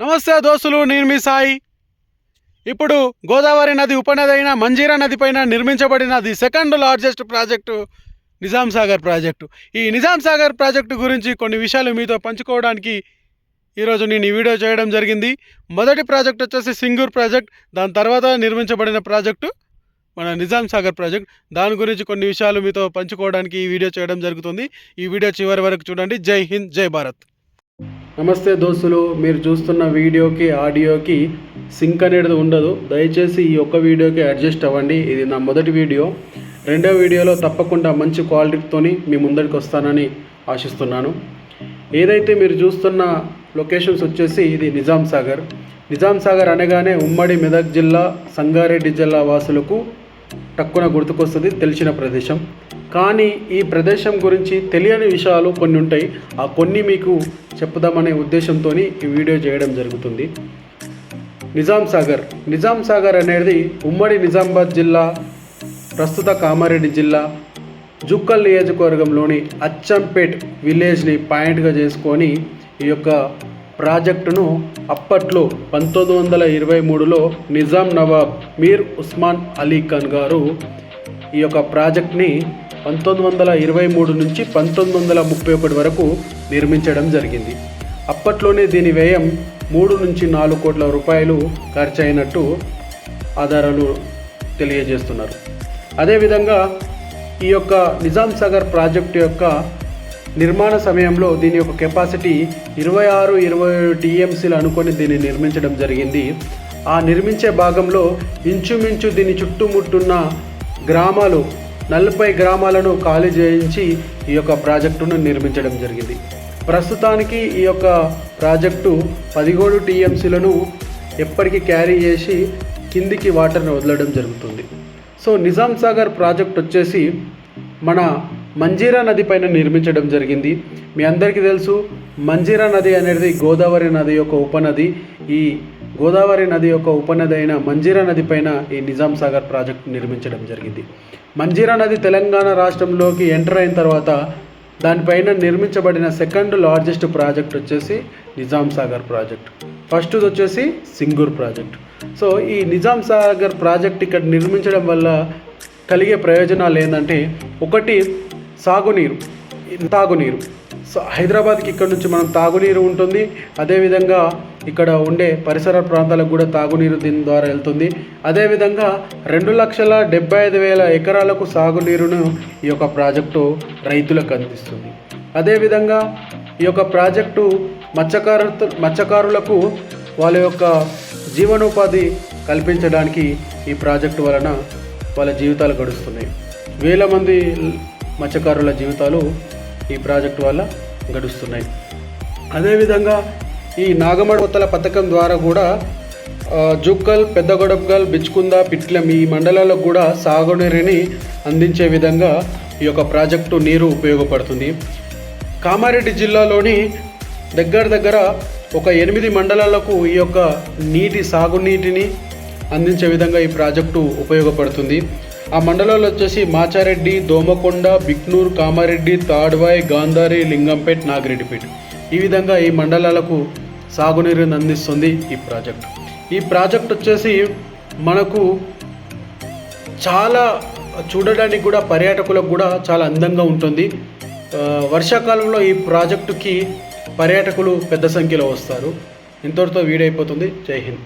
నమస్తే దోస్తులు నేను మీ సాయి. ఇప్పుడు గోదావరి నది ఉపనది అయిన మంజీరా నదిపైన నిర్మించబడిన the second largest project Nizam Sagar project. ఈ నిజాం సాగర్ ప్రాజెక్టు గురించి కొన్ని విషయాలు మీతో పంచుకోవడానికి ఈరోజు నేను ఈ వీడియో చేయడం జరిగింది. మొదటి ప్రాజెక్ట్ వచ్చేసి సింగూర్ ప్రాజెక్ట్ దాని తర్వాత నిర్మించబడిన ప్రాజెక్టు మన నిజాం సాగర్ ప్రాజెక్ట్. దాని గురించి కొన్ని విషయాలు మీతో పంచుకోవడానికి ఈ వీడియో చేయడం జరుగుతుంది. ఈ వీడియో చివరి వరకు చూడండి. జై హింద్ జై భారత్. నమస్తే దోస్తులు మీరు చూస్తున్న వీడియోకి ఆడియోకి సింక్ అనేది ఉండదు. దయచేసి ఈ ఒక్క వీడియోకి అడ్జస్ట్ అవ్వండి. ఇది నా మొదటి వీడియో. రెండో వీడియోలో తప్పకుండా మంచి క్వాలిటీతోని మీ ముందరికి వస్తానని ఆశిస్తున్నాను. ఏదైతే మీరు చూస్తున్న లొకేషన్స్ వచ్చేసి ఇది నిజాం సాగర్. నిజాం సాగర్ అనగానే ఉమ్మడి మెదక్ జిల్లా సంగారెడ్డి జిల్లా వాసులకు టక్కున గుర్తుకొస్తుంది తెలిసిన ప్రదేశం. కానీ ఈ ప్రదేశం గురించి తెలియని విషయాలు కొన్ని ఉంటాయి. ఆ కొన్ని మీకు చెప్పుదామనే ఉద్దేశంతో ఈ వీడియో చేయడం జరుగుతుంది. నిజాం సాగర్. నిజాం సాగర్ అనేది ఉమ్మడి నిజామాబాద్ జిల్లా ప్రస్తుత కామారెడ్డి జిల్లా జుక్కల్ నియోజకవర్గంలోని అచ్చంపేట్ విలేజ్ని పాయింట్గా చేసుకొని ఈ యొక్క ప్రాజెక్టును అప్పట్లో పంతొమ్మిది వందల ఇరవై మూడులో నిజాం నవాబ్ మీర్ ఉస్మాన్ అలీ ఖాన్ గారు ఈ యొక్క ప్రాజెక్ట్ని పంతొమ్మిది వందల ఇరవై మూడు నుంచి పంతొమ్మిది వందల ముప్పై ఒకటి వరకు నిర్మించడం జరిగింది. అప్పట్లోనే దీని వ్యయం మూడు నుంచి నాలుగు కోట్ల రూపాయలు ఖర్చయినట్టు ఆధారాలు తెలియజేస్తున్నారు. అదేవిధంగా ఈ యొక్క నిజాం సాగర్ ప్రాజెక్టు యొక్క నిర్మాణ సమయంలో దీని యొక్క కెపాసిటీ ఇరవై ఆరు ఇరవై ఏడు టీఎంసీలు అనుకొని దీన్ని నిర్మించడం జరిగింది. ఆ నిర్మించే భాగంలో ఇంచుమించు దీని చుట్టుముట్టున్న గ్రామాలు నలభై గ్రామాలను ఖాళీ చేయించి ఈ యొక్క ప్రాజెక్టును నిర్మించడం జరిగింది. ప్రస్తుతానికి ఈ యొక్క ప్రాజెక్టు పదిహేడు టీఎంసీలను ఎప్పటికీ క్యారీ చేసి కిందికి వాటర్ని వదలడం జరుగుతుంది. సో నిజాం సాగర్ ప్రాజెక్ట్ వచ్చేసి మన మంజీరా నది పైన నిర్మించడం జరిగింది. మీ అందరికీ తెలుసు మంజీరా నది అనేది గోదావరి నది యొక్క ఉపనది. ఈ గోదావరి నది యొక్క ఉపనది అయిన మంజీరా నది పైన ఈ నిజాం సాగర్ ప్రాజెక్ట్ నిర్మించడం జరిగింది. మంజీరా నది తెలంగాణ రాష్ట్రంలోకి ఎంటర్ అయిన తర్వాత దానిపైన నిర్మించబడిన సెకండ్ లార్జెస్ట్ ప్రాజెక్ట్ వచ్చేసి నిజాం సాగర్ ప్రాజెక్ట్. ఫస్ట్ వచ్చేసి సింగూర్ ప్రాజెక్ట్. సో ఈ నిజాం సాగర్ ప్రాజెక్ట్ ఇక్కడ నిర్మించడం వల్ల కలిగే ప్రయోజనాలు ఏంటంటే ఒకటి సాగునీరు తాగునీరు. సో హైదరాబాద్కి ఇక్కడ నుంచి మనం తాగునీరు ఉంటుంది. అదేవిధంగా ఇక్కడ ఉండే పరిసర ప్రాంతాలకు కూడా తాగునీరు దీని ద్వారా వెళ్తుంది. అదేవిధంగా రెండు లక్షల డెబ్బై ఐదు వేల ఎకరాలకు సాగునీరును ఈ యొక్క ప్రాజెక్టు రైతులకు అందిస్తుంది. అదేవిధంగా ఈ యొక్క ప్రాజెక్టు మత్స్యకారు మత్స్యకారులకు వాళ్ళ యొక్క జీవనోపాధి కల్పించడానికి ఈ ప్రాజెక్టు వలన వాళ్ళ జీవితాలు గడుస్తున్నాయి. వేల మంది మత్స్యకారుల జీవితాలు ఈ ప్రాజెక్టు వల్ల గడుస్తున్నాయి. అదేవిధంగా ఈ నాగమడవతల పథకం ద్వారా కూడా జుక్కల్ పెద్దగొడబ్గల్ బిచ్చుకుంద పిట్లం ఈ మండలాలకు కూడా సాగునీరుని అందించే విధంగా ఈ యొక్క ప్రాజెక్టు నీరు ఉపయోగపడుతుంది. కామారెడ్డి జిల్లాలోని దగ్గర దగ్గర ఒక ఎనిమిది మండలాలకు ఈ యొక్క నీటి సాగునీటిని అందించే విధంగా ఈ ప్రాజెక్టు ఉపయోగపడుతుంది. ఆ మండలాలు వచ్చేసి మాచారెడ్డి దోమకొండ బిక్నూర్ కామారెడ్డి తాడ్వాయ్ గాంధారి లింగంపేట్ నాగిరెడ్డిపేట్. ఈ విధంగా ఈ మండలాలకు సాగునీరుని అందిస్తుంది ఈ ప్రాజెక్ట్. ఈ ప్రాజెక్ట్ వచ్చేసి మనకు చాలా చూడడానికి కూడా పర్యాటకులకు కూడా చాలా అందంగా ఉంటుంది. వర్షాకాలంలో ఈ ప్రాజెక్టుకి పర్యాటకులు పెద్ద సంఖ్యలో వస్తారు. ఇంతటితో వీడైపోతుంది. జై హింద్.